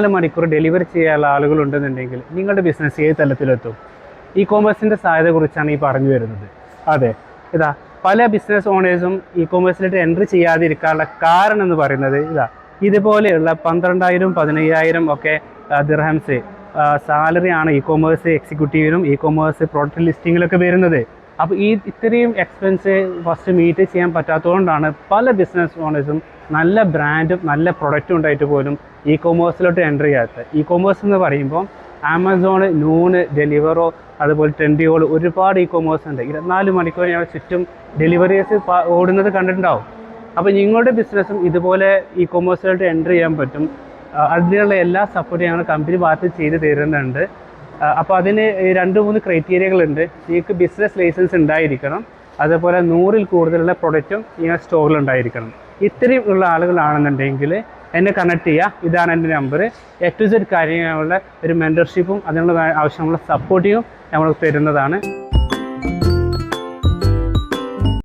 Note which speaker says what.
Speaker 1: നാല് മണിക്കൂർ ഡെലിവറി ചെയ്യാനുള്ള ആളുകളുണ്ടെന്നുണ്ടെങ്കിൽ നിങ്ങളുടെ ബിസിനസ് ഏത് തലത്തിലെത്തും? ഇ കോമേഴ്സിന്റെ സാധ്യതയെക്കുറിച്ചാണ് കുറിച്ചാണ് ഈ പറഞ്ഞു വരുന്നത്. അതെ ഇതാ പല ബിസിനസ് ഓണേഴ്സും ഇ കോമേഴ്സിലേക്ക് എൻട്രി ചെയ്യാതിരിക്കാനുള്ള കാരണം എന്ന് പറയുന്നത് ഇതാ ഇതുപോലെയുള്ള പന്ത്രണ്ടായിരം പതിനയ്യായിരം ഒക്കെ ദിർഹംസ് സാലറിയാണ് ഇ കോമേഴ്സ് എക്സിക്യൂട്ടീവിനും ഇ കോമേഴ്സ് പ്രോഡക്റ്റ് ലിസ്റ്റിങ്ങിലൊക്കെ വരുന്നത്. അപ്പോൾ ഈ ഇത്രയും എക്സ്പെൻസ് ഫസ്റ്റ് മീറ്റ് ചെയ്യാൻ പറ്റാത്തതുകൊണ്ടാണ് പല ബിസിനസ് ഓണേഴ്സും നല്ല ബ്രാൻഡും നല്ല പ്രൊഡക്റ്റും ഉണ്ടായിട്ട് പോലും ഇ കൊമേഴ്സിലോട്ട് എന്റർ ചെയ്യാത്തത്. ഇ കൊമേഴ്സ് എന്ന് പറയുമ്പോൾ ആമസോൺ നൂണ് ഡെലിവറോ അതുപോലെ ട്രെൻഡിയോൾ ഒരുപാട് ഇ കൊമേഴ്സ് ഉണ്ട്. ഇരുപത്തിനാല് മണിക്കൂർ ഞങ്ങൾ ചുറ്റും ഡെലിവറീസ് ഓടുന്നത് കണ്ടിട്ടുണ്ടാവും. അപ്പോൾ നിങ്ങളുടെ ബിസിനസ്സും ഇതുപോലെ ഇ കൊമേഴ്സിലോട്ട് എന്റർ ചെയ്യാൻ പറ്റും. അതിനുള്ള എല്ലാ സപ്പോർട്ടും ഞങ്ങൾ കമ്പനി ഭാഗത്ത് ചെയ്ത് തരുന്നുണ്ട്. അപ്പോൾ അതിന് രണ്ട് മൂന്ന് ക്രൈറ്റീരിയകളുണ്ട്. നിങ്ങൾക്ക് ബിസിനസ് ലൈസൻസ് ഉണ്ടായിരിക്കണം. അതേപോലെ നൂറിൽ കൂടുതലുള്ള പ്രൊഡക്റ്റും നിങ്ങളുടെ സ്റ്റോറിൽ ഉണ്ടായിരിക്കണം. ഇത്രയും ഉള്ള ആളുകളാണെന്നുണ്ടെങ്കിൽ എന്നെ കണക്ട് ചെയ്യുക ഇതാണ് എന്റെ നമ്പർ എ ടു സെഡ് കാര്യങ്ങളുടെ ഒരു മെന്റർഷിപ്പും അതിനുള്ള ആവശ്യമുള്ള സപ്പോർട്ടിയും നമ്മൾ തരുന്നതാണ്.